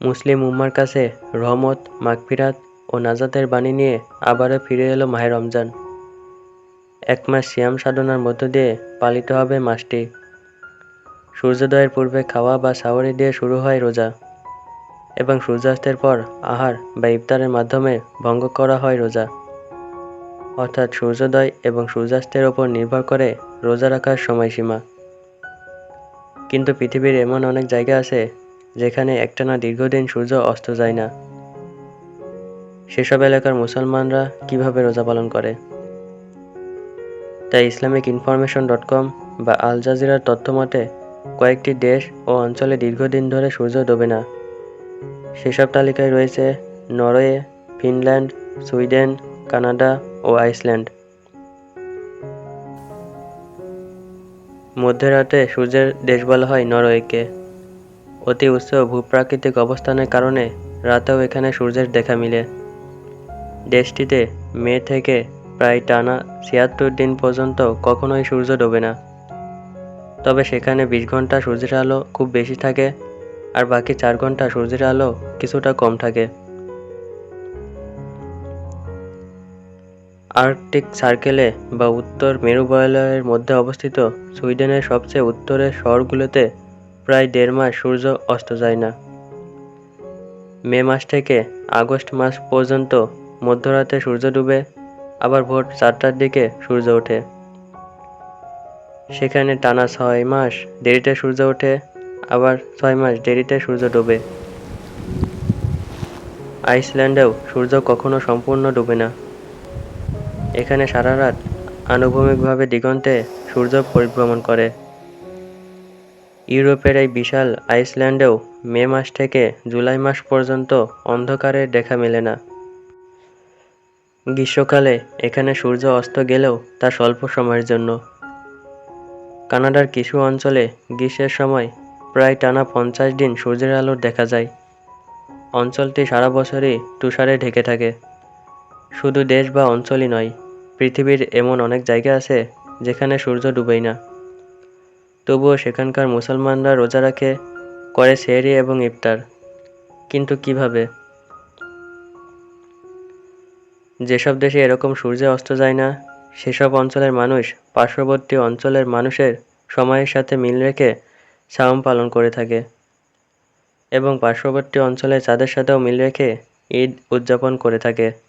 মুসলিম উম্মার কাছে রহমত মাগফিরাত ও নাজাতের বাণী নিয়ে আবারও ফিরে এলো মাহে রমজান। এক মাস শ্যাম সাধনার মধ্য দিয়ে পালিত হবে মাসটি। সূর্যোদয়ের পূর্বে খাওয়া বা সাওয়ারি দিয়ে শুরু হয় রোজা। এবং সূর্যাস্তের পর আহার বা ইফতারের মাধ্যমে ভঙ্গ করা হয় রোজা। অর্থাৎ সূর্যোদয় এবং সূর্যাস্তের ওপর নির্ভর করে রোজা রাখার সময়সীমা। কিন্তু পৃথিবীর এমন অনেক জায়গা আছে যেখানে একটানা দীর্ঘদিন সূর্য অস্ত যায় না। সেসব এলাকার মুসলমানরা কীভাবে রোজা পালন করে? তাই ইসলামিক ইনফরমেশন ডট কম বা আল জাজিরার তথ্যমতে কয়েকটি দেশ ও অঞ্চলে দীর্ঘদিন ধরে সূর্য ডোবে না। সেসব তালিকায় রয়েছে নরওয়ে, ফিনল্যান্ড, সুইডেন, কানাডা ও আইসল্যান্ড। মধ্যরাতে সূর্যের দেশ বলা হয় নরওয়েকে। অতি উচ্চ ভূপ্রাকৃতিক অবস্থানের কারণে রাতেও এখানে সূর্যের দেখা মিলে। দেশটিতে মে থেকে প্রায় টানা ছিয়াত্তর দিন পর্যন্ত কখনোই সূর্য ডোবে না। তবে সেখানে বিশ ঘণ্টা সূর্যের আলো খুব বেশি থাকে, আর বাকি চার ঘণ্টা সূর্যের আলো কিছুটা কম থাকে। আর্কটিক সার্কেলে বা উত্তর মেরুবলয়ের মধ্যে অবস্থিত সুইডেনের সবচেয়ে উত্তরের শহরগুলোতে প্রায় দেড় মাস সূর্য অস্ত যায় না। মে মাস থেকে আগস্ট মাস পর্যন্ত মধ্যরাতে সূর্য ডুবে, আবার ভোর চারটার দিকে সূর্য ওঠে। সেখানে টানা ছয় মাস দেরিতে সূর্য ওঠে, আবার ছয় মাস দেরিতে সূর্য ডোবে। আইসল্যান্ডেও সূর্য কখনো সম্পূর্ণ ডুবে না। এখানে সারা রাত আনুভূমিকভাবে দিগন্তে সূর্য পরিভ্রমণ করে। ইউরোপের এই বিশাল আইসল্যান্ডেও মে মাস থেকে জুলাই মাস পর্যন্ত অন্ধকারের দেখা মেলে না। গ্রীষ্মকালে এখানে সূর্য অস্ত গেলেও তা স্বল্প সময়ের জন্য। কানাডার কিছু অঞ্চলে গ্রীষ্মের সময় প্রায় টানা পঞ্চাশ দিন সূর্যের আলো দেখা যায়। অঞ্চলটি সারা বছরই তুষারে ঢেকে থাকে। শুধু দেশ বা অঞ্চলই নয় পৃথিবীর এমন অনেক জায়গা আছে যেখানে সূর্য ডুবেই না। তবুও সেখানকার মুসলমানরা রোজা রাখে, করে সেহরি এবং ইফতার। কিন্তু কীভাবে? যেসব দেশে এরকম সূর্য অস্ত যায় না, সেসব অঞ্চলের মানুষ পার্শ্ববর্তী অঞ্চলের মানুষের সময়ের সাথে মিল রেখে সাওম পালন করে থাকে এবং পার্শ্ববর্তী অঞ্চলের চাঁদের সাথেও মিল রেখে ঈদ উদযাপন করে থাকে।